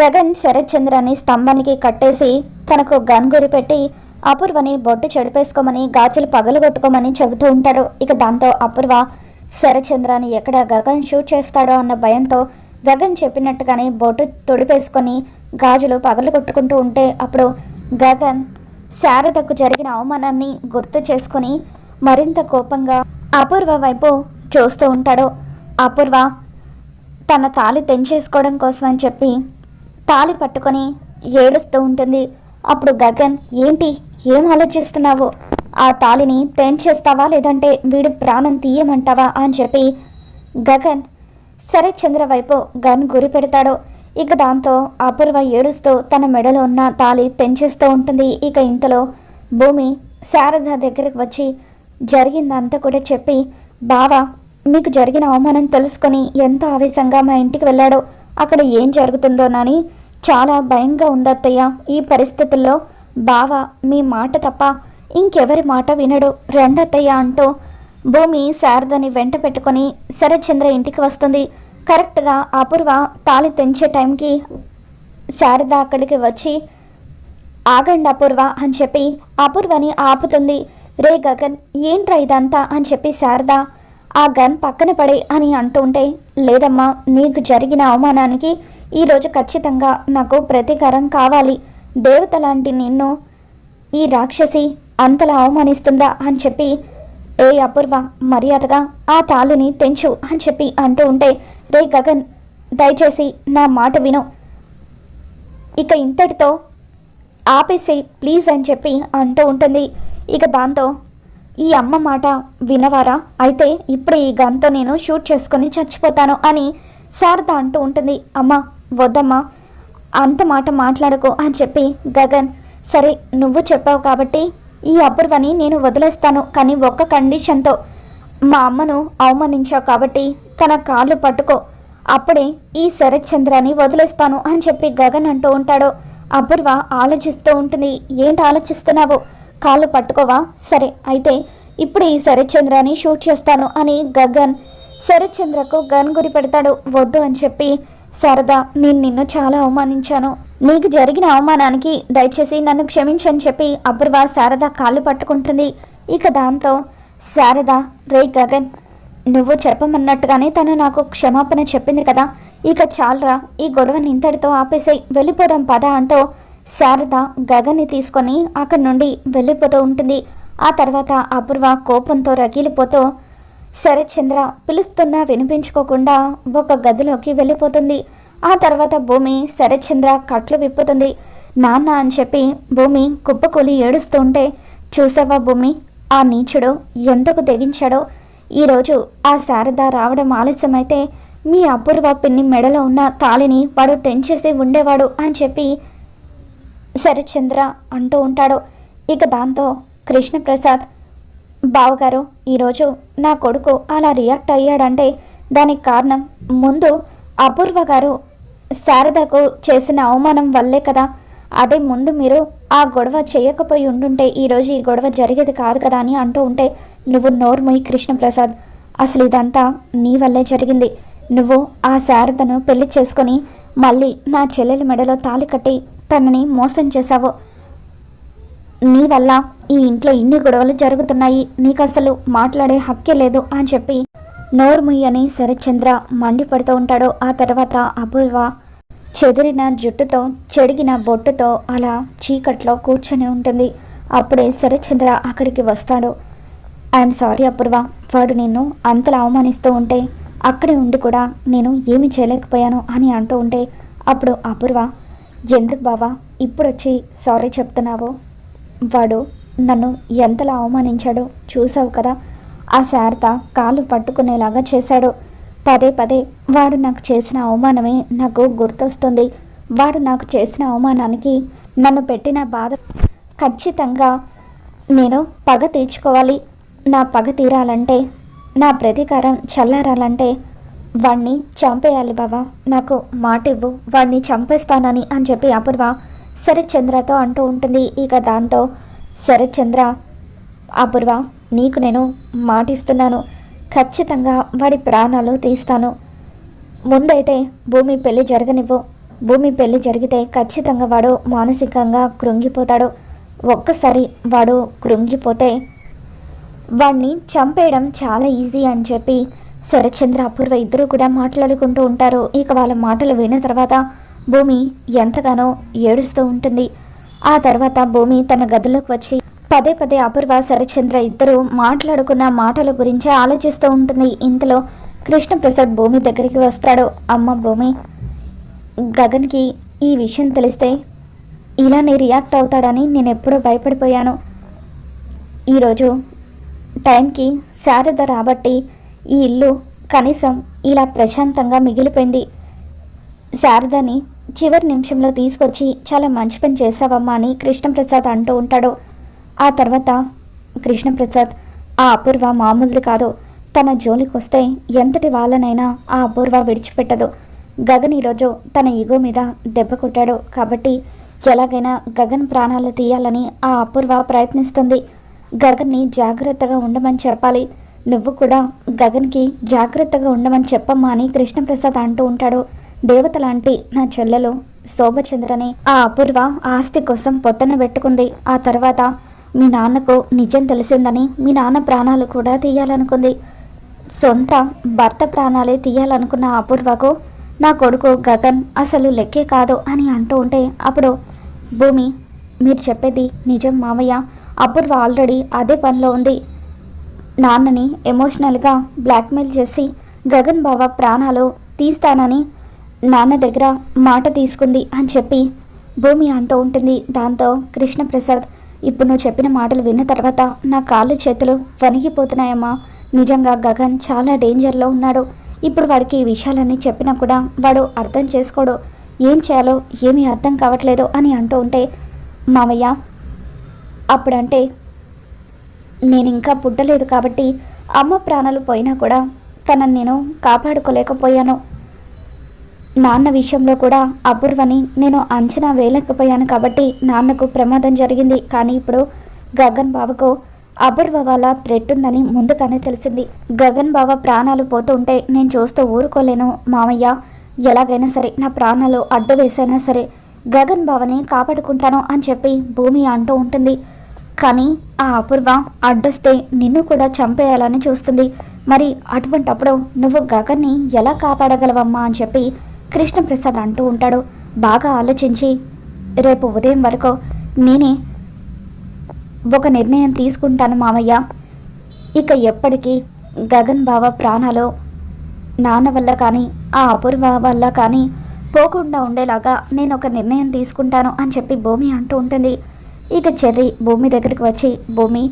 గగన్ శరత్చంద్రని స్తంభానికి కట్టేసి తనకు గన్ గురి పెట్టి అపూర్వని బొట్టు చెడిపేసుకోమని గాజులు పగలగొట్టుకోమని చెబుతూ ఉంటాడు ఇక దాంతో అపూర్వ శరత్చంద్రాన్ని ఎక్కడ గగన్ షూట్ చేస్తాడో అన్న భయంతో గగన్ చెప్పినట్టుగానే బొట్టు తొడిపేసుకొని గాజులు పగలగొట్టుకుంటూ ఉంటే అప్పుడు గగన్ శారదకు జరిగిన అవమానాన్ని గుర్తు చేసుకొని మరింత కోపంగా అపూర్వ వైపు చూస్తూ ఉంటాడు. అపూర్వ తన తాళి తెంచేసుకోవడం కోసం అని చెప్పి తాళి పట్టుకొని ఏడుస్తూ ఉంటుంది. అప్పుడు గగన్ ఏంటి? ఏం ఆలోచిస్తున్నావు? ఆ తాళిని తెంచేస్తావా? లేదంటే వీడు ప్రాణం తీయమంటావా? అని చెప్పి గగన్ సరే చంద్ర వైపు గన్ గురి పెడతాడు. ఇక దాంతో అపూర్వ ఏడుస్తూ తన మెడలో ఉన్న తాళి తెంచేస్తూ ఉంటుంది. ఇక ఇంతలో భూమి శారద దగ్గరికి వచ్చి జరిగిందంతా కూడా చెప్పి బావా మీకు జరిగిన అవమానం తెలుసుకొని ఎంతో ఆవేశంగా మా ఇంటికి వెళ్ళాడో? అక్కడ ఏం జరుగుతుందోనని చాలా భయంగా ఉందత్తయ్య. ఈ పరిస్థితుల్లో బావ మీ మాట తప్ప ఇంకెవరి మాట వినడు. రెండత్తయ్య అంటూ భూమి శారదని వెంట పెట్టుకొని శరత్చంద్ర ఇంటికి వస్తుంది. కరెక్ట్గా అపూర్వ తాళి తెంచే టైంకి శారద అక్కడికి వచ్చి ఆగండి అపూర్వ అని చెప్పి అపూర్వని ఆపుతుంది. రే గగన్ ఏంట్రా ఇదంతా? అని చెప్పి శారద ఆ గన్ పక్కన పడే అని అంటుంటే లేదమ్మా నీకు జరిగిన అవమానానికి ఈరోజు ఖచ్చితంగా నాకు ప్రతీకారం కావాలి. దేవత లాంటి నిన్ను ఈ రాక్షసి అంతలా అవమానిస్తుందా అని చెప్పి ఏ అపూర్వ మర్యాదగా ఆ తాళిని తెంచు అని చెప్పి అంటూ ఉంటే రే గగన్ దయచేసి నా మాట విను. ఇక ఇంతటితో ఆపేసి ప్లీజ్ అని చెప్పి అంటూ ఉంటుంది. ఇక దాంతో ఈ అమ్మ మాట వినవారా? అయితే ఇప్పుడు ఈ గన్తో నేను షూట్ చేసుకొని చచ్చిపోతాను అని శారద అంటూ ఉంటుంది. అమ్మ వద్దమ్మా అంత మాట మాట్లాడకు అని చెప్పి గగన్ సరే నువ్వు చెప్పావు కాబట్టి ఈ అపూర్వని నేను వదిలేస్తాను కానీ ఒక్క కండిషన్తో. మా అమ్మను అవమానించావు కాబట్టి తన కాళ్ళు పట్టుకో. అప్పుడే ఈ శరత్చంద్రాన్ని వదిలేస్తాను అని చెప్పి గగన్ అంటూ ఉంటాడు. అపూర్వ ఆలోచిస్తూ ఉంటుంది ఏంటి ఆలోచిస్తున్నావు? కాళ్ళు పట్టుకోవా? సరే అయితే ఇప్పుడు ఈ శరత్చంద్రాన్ని షూట్ చేస్తాను అని గగన్ శరత్చంద్రకు గన్ గురి పెడతాడు. వద్దు అని చెప్పి శారద నేను నిన్ను చాలా అవమానించాను. నీకు జరిగిన అవమానానికి దయచేసి నన్ను క్షమించని చెప్పి అబ్బర్వా శారద కాళ్ళు పట్టుకుంటుంది. ఇక దాంతో శారద రే గగన్ నువ్వు చెప్పమన్నట్టుగానే తను నాకు క్షమాపణ చెప్పింది కదా. ఇక చాలరా ఈ గొడవని ఇంతటితో ఆపేసాయి. వెళ్ళిపోదాం పద అంటూ శారద గగన్ని తీసుకొని అక్కడి నుండి వెళ్ళిపోతూ ఉంటుంది. ఆ తర్వాత అపూర్వ కోపంతో రగిలిపోతూ శరత్చంద్ర పిలుస్తున్నా వినిపించుకోకుండా ఒక గదిలోకి వెళ్ళిపోతుంది. ఆ తర్వాత భూమి శరత్చంద్ర కట్లు విప్పుతుంది. నాన్న అని చెప్పి భూమి కుప్పకూలి ఏడుస్తూ ఉంటే చూసావా భూమి ఆ నీచుడు ఎంతకు తెగించాడో? ఈరోజు ఆ శారద రావడం ఆలస్యమైతే మీ అపూర్వ పిన్ని మెడలో ఉన్న తాళిని వాడు తెంచేసి ఉండేవాడు అని చెప్పి శరత్చంద్ర అంటూ ఉంటాడు. ఇక దాంతో కృష్ణప్రసాద్ బావగారు ఈరోజు నా కొడుకు అలా రియాక్ట్ అయ్యాడంటే దానికి కారణం ముందు అపూర్వ గారు శారదకు చేసిన అవమానం వల్లే కదా. అదే ముందు మీరు ఆ గొడవ చేయకపోయి ఉండుంటే ఈరోజు ఈ గొడవ జరిగేది కాదు కదా అని అంటూ ఉంటే నువ్వు నోర్ముయి కృష్ణప్రసాద్. అసలు ఇదంతా నీ వల్లే జరిగింది. నువ్వు ఆ శారదను పెళ్ళి చేసుకొని మళ్ళీ నా చెల్లెలి మెడలో తాళి కట్టి తనని మోసం చేశావు. నీ వల్ల ఈ ఇంట్లో ఇన్ని గొడవలు జరుగుతున్నాయి. నీకు అసలు మాట్లాడే హక్కే లేదు అని చెప్పి నోర్ముయ్యని శరత్చంద్ర మండిపడుతూ ఉంటాడు. ఆ తర్వాత అపూర్వ చెదిరిన జుట్టుతో చెడిగిన బొట్టుతో అలా చీకట్లో కూర్చొని ఉంటుంది. అప్పుడే శరత్చంద్ర అక్కడికి వస్తాడు. I'm sorry Apoorva. వాడు నిన్ను అంతలా అవమానిస్తూ ఉంటే అక్కడే ఉండి కూడా నేను ఏమి చేయలేకపోయాను అని అంటూ ఉంటే అప్పుడు అపూర్వ ఎందుకు బావా ఇప్పుడు వచ్చి సారీ చెప్తున్నావు? వాడు నన్ను ఎంతలా అవమానించాడో చూసావు కదా. ఆ శారద కాలు పట్టుకునేలాగా చేశాడు. పదే పదే వాడు నాకు చేసిన అవమానమే నాకు గుర్తొస్తుంది. వాడు నాకు చేసిన అవమానానికి నన్ను పెట్టిన బాధ ఖచ్చితంగా నేను పగ తీర్చుకోవాలి. నా పగ తీరాలంటే నా ప్రతీకారం చల్లారాలంటే వాణ్ణి చంపేయాలి బావా. నాకు మాట ఇవ్వు వాణ్ణి చంపేస్తానని అని చెప్పి అపూర్వ శరత్చంద్రతో అంటూ ఉంటుంది. ఇక దాంతో శరత్చంద్ర అపూర్వ నీకు నేను మాటిస్తున్నాను. ఖచ్చితంగా వాడి ప్రాణాలు తీస్తాను. ముందైతే భూమి పెళ్ళి జరగనివ్వు. భూమి పెళ్ళి జరిగితే ఖచ్చితంగా వాడు మానసికంగా కృంగిపోతాడు. ఒక్కసారి వాడు కృంగిపోతే వాడిని చంపేయడం చాలా ఈజీ అని చెప్పి శరత్చంద్ర అపూర్వ ఇద్దరు కూడా మాట్లాడుకుంటూ ఉంటారు. ఇక వాళ్ళ మాటలు విన్న తర్వాత భూమి ఎంతగానో ఏడుస్తూ ఉంటుంది. ఆ తర్వాత భూమి తన గదిలోకి వచ్చి పదే పదే అపూర్వ శరత్చంద్ర ఇద్దరు మాట్లాడుకున్న మాటల గురించి ఆలోచిస్తూ ఉంటుంది. ఇంతలో కృష్ణప్రసాద్ భూమి దగ్గరికి వస్తాడు. అమ్మ భూమి గగన్కి ఈ విషయం తెలిస్తే ఇలానే రియాక్ట్ అవుతాడని నేను ఎప్పుడూ భయపడిపోయాను. ఈరోజు టైంకి శారద రాబట్టి ఈ ఇల్లు కనీసం ఇలా ప్రశాంతంగా మిగిలిపోయింది. శారదని చివరి నిమిషంలో తీసుకొచ్చి చాలా మంచి పని చేస్తావమ్మా అని కృష్ణప్రసాద్ అంటూ ఉంటాడు. ఆ తర్వాత కృష్ణప్రసాద్ ఆ అపూర్వ మామూలుది కాదు. తన జోలికి వస్తే ఎంతటి వాళ్ళనైనా ఆ అపూర్వ విడిచిపెట్టదు. గగన్ ఈరోజు తన ఈగో మీద దెబ్బ కొట్టాడు కాబట్టి ఎలాగైనా గగన్ ప్రాణాలు తీయాలని ఆ అపూర్వ ప్రయత్నిస్తుంది. గగన్ని జాగ్రత్తగా ఉండమని చెప్పాలి. నువ్వు కూడా గగన్కి జాగ్రత్తగా ఉండమని చెప్పమ్మా అని కృష్ణప్రసాద్ అంటూ ఉంటాడు. దేవత లాంటి నా చెల్లెలు శోభచంద్రని ఆ అపూర్వ ఆస్తి కోసం పొట్టన పెట్టుకుంది. ఆ తర్వాత మీ నాన్నకు నిజం తెలిసిందని మీ నాన్న ప్రాణాలు కూడా తీయాలనుకుంది. సొంత భర్త ప్రాణాలే తీయాలనుకున్న అపూర్వకు నా కొడుకు గగన్ అసలు లెక్కే కాదు అని అంటూ ఉంటే అప్పుడు భూమి మీరు చెప్పేది నిజం మామయ్య అపూర్వ ఆల్రెడీ అదే పనిలో ఉంది. నాన్నని ఎమోషనల్గా బ్లాక్మెయిల్ చేసి గగన్ బావ ప్రాణాలు తీస్తానని నాన్న దగ్గర మాట తీసుకుంది అని చెప్పి భూమి అంటూ ఉంటుంది. దాంతో కృష్ణప్రసాద్ ఇప్పుడు నువ్వు చెప్పిన మాటలు విన్న తర్వాత నా కాళ్ళు చేతులు వణిగిపోతున్నాయమ్మా నిజంగా గగన్ చాలా డేంజర్లో ఉన్నాడు. ఇప్పుడు వాడికి ఈ విషయాలన్నీ చెప్పినా కూడా వాడు అర్థం చేసుకోడు. ఏం చేయాలో ఏమీ అర్థం కావట్లేదు అని అంటూ ఉంటే మామయ్య అప్పుడంటే నేను ఇంకా పుట్టలేదు కాబట్టి అమ్మ ప్రాణాలు పోయినా కూడా తనని నేను కాపాడుకోలేకపోయాను. నాన్న విషయంలో కూడా అపూర్వని నేను అంచనా వేయలేకపోయాను కాబట్టి నాన్నకు ప్రమాదం జరిగింది. కానీ ఇప్పుడు గగన్ బావకు అపూర్వ వాళ్ళ థ్రెట్ ఉందని ముందుగానే తెలిసింది. గగన్ బావ ప్రాణాలు పోతుంటే నేను చూస్తూ ఊరుకోలేను. మామయ్య ఎలాగైనా సరే నా ప్రాణాలు అడ్డు వేసైనా సరే గగన్ బావని కాపాడుకుంటాను అని చెప్పి భూమి అంటూ ఉంటుంది. కానీ ఆ అపూర్వ అడ్డొస్తే నిన్ను కూడా చంపేయాలని చూస్తుంది. మరి అటువంటప్పుడు నువ్వు గగన్ని ఎలా కాపాడగలవమ్మా అని చెప్పి కృష్ణప్రసాద్ అంటూ ఉంటాడు. బాగా ఆలోచించి రేపు ఉదయం వరకు నేనే ఒక నిర్ణయం తీసుకుంటాను మామయ్య. ఇక ఎప్పటికీ గగన్ బావ ప్రాణాలు నాన్న వల్ల కానీ ఆ అపూర్వ వల్ల కానీ పోకుండా ఉండేలాగా నేను ఒక నిర్ణయం తీసుకుంటాను అని చెప్పి భూమి అంటూ ఉంటుంది. ఇక చెర్రి భూమి దగ్గరికి వచ్చి భూమి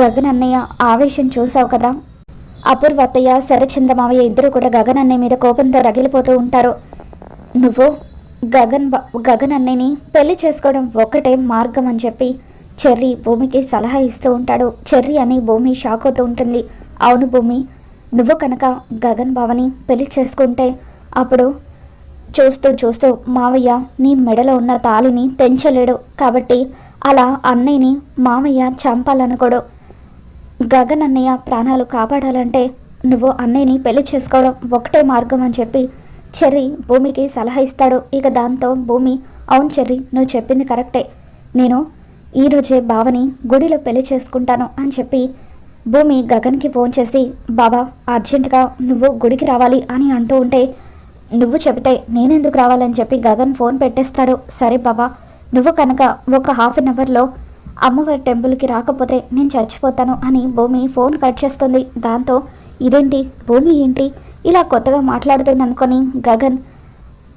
గగన్ అన్నయ్య ఆవేశం చూసావు కదా? అపూర్వ అత్తయ్య శరచంద్ర మావయ్య ఇద్దరు కూడా గగన్ అన్నయ్య మీద కోపంతో రగిలిపోతూ ఉంటారు. నువ్వు గగన్ గగన్ అన్నయ్యని పెళ్ళి చేసుకోవడం ఒక్కటే మార్గం అని చెప్పి చెర్రీ భూమికి సలహా ఇస్తూ ఉంటాడు. చెర్రీ అని భూమి షాక్ అవుతూ ఉంటుంది. అవును భూమి నువ్వు కనుక గగన్ బావని పెళ్ళి చేసుకుంటే అప్పుడు చూస్తూ చూస్తూ మావయ్య నీ మెడలో ఉన్న తాళిని తెంచలేడు. కాబట్టి అలా అన్నయ్యని మావయ్య చంపాలనుకోడు. గగన్ అన్నయ్య ప్రాణాలు కాపాడాలంటే నువ్వు అన్నయ్యని పెళ్ళి చేసుకోవడం ఒకటే మార్గం అని చెప్పి చెర్రీ భూమికి సలహా ఇస్తాడు. ఇక దాంతో భూమి అవును చెర్రి నువ్వు చెప్పింది కరెక్టే. నేను ఈరోజే బావని గుడిలో పెళ్ళి చేసుకుంటాను అని చెప్పి భూమి గగన్కి ఫోన్ చేసి బాబా అర్జెంటుగా నువ్వు గుడికి రావాలి అని అంటూ ఉంటే నువ్వు చెబితే నేనెందుకు రావాలని చెప్పి గగన్ ఫోన్ పెట్టేస్తాడు. సరే బాబా నువ్వు కనుక ఒక హాఫ్ అన్ అవర్లో అమ్మవారి టెంపుల్కి రాకపోతే నేను చచ్చిపోతాను అని భూమి ఫోన్ కట్ చేస్తుంది. దాంతో ఇదేంటి? భూమి ఏంటి? ఇలా కొత్తగా మాట్లాడుతుంది అనుకొని గగన్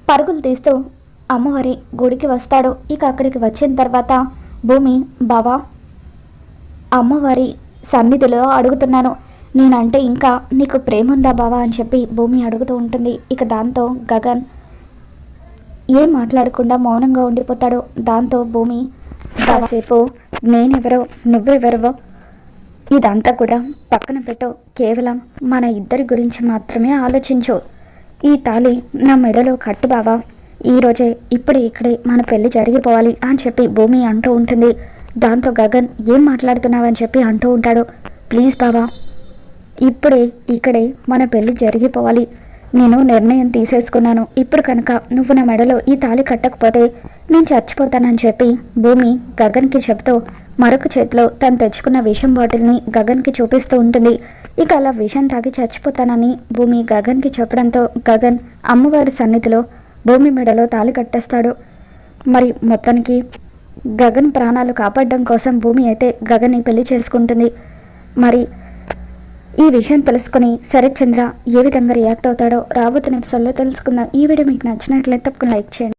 పరుగులు తీస్తూ అమ్మవారి గుడికి వస్తాడు. ఇక అక్కడికి వచ్చిన తర్వాత భూమి బావా అమ్మవారి సన్నిధిలో అడుగుతున్నాను. నేనంటే ఇంకా నీకు ప్రేమ ఉందా బావా? అని చెప్పి భూమి అడుగుతూ ఉంటుంది. ఇక దాంతో గగన్ ఏం మాట్లాడకుండా మౌనంగా ఉండిపోతాడు. దాంతో భూమి కాసేపు నేనెవరో నువ్వెవరవో ఇదంతా కూడా పక్కన పెట్టు. కేవలం మన ఇద్దరి గురించి మాత్రమే ఆలోచించు. ఈ తాళి నా మెడలో కట్టు బావా. ఈరోజే ఇప్పుడే ఇక్కడే మన పెళ్ళి జరిగిపోవాలి అని చెప్పి భూమి అంటూ ఉంటుంది. దాంతో గగన్ ఏం మాట్లాడుతున్నావని చెప్పి అంటూ ఉంటాడు. ప్లీజ్ బావా ఇప్పుడే ఇక్కడే మన పెళ్ళి జరిగిపోవాలి. నేను నిర్ణయం తీసేసుకున్నాను. ఇప్పుడు కనుక నువ్వు నా మెడలో ఈ తాళి కట్టకపోతే నేను చచ్చిపోతానని చెప్పి భూమి గగన్కి చెబుతూ మరొక చేతిలో తను తెచ్చుకున్న విషం బాటిల్ని గగన్కి చూపిస్తూ ఉంటుంది. ఇక అలా విషం తాగి చచ్చిపోతానని భూమి గగన్కి చెప్పడంతో గగన్ అమ్మవారి సన్నిధిలో భూమి మెడలో తాళి కట్టేస్తాడు. మరి మొత్తానికి గగన్ ప్రాణాలు కాపాడడం కోసం భూమి అయితే గగన్ని పెళ్ళి చేసుకుంటుంది. మరి ఈ విషయం తెలుసుకుని శరత్ చంద్ర ఏ విధంగా రియాక్ట్ అవుతాడో రాబోతున్న ఎపిసోడ్లో తెలుసుకుందాం. ఈ వీడియో మీకు నచ్చినట్లయితే తప్పకుండా లైక్ చేయండి.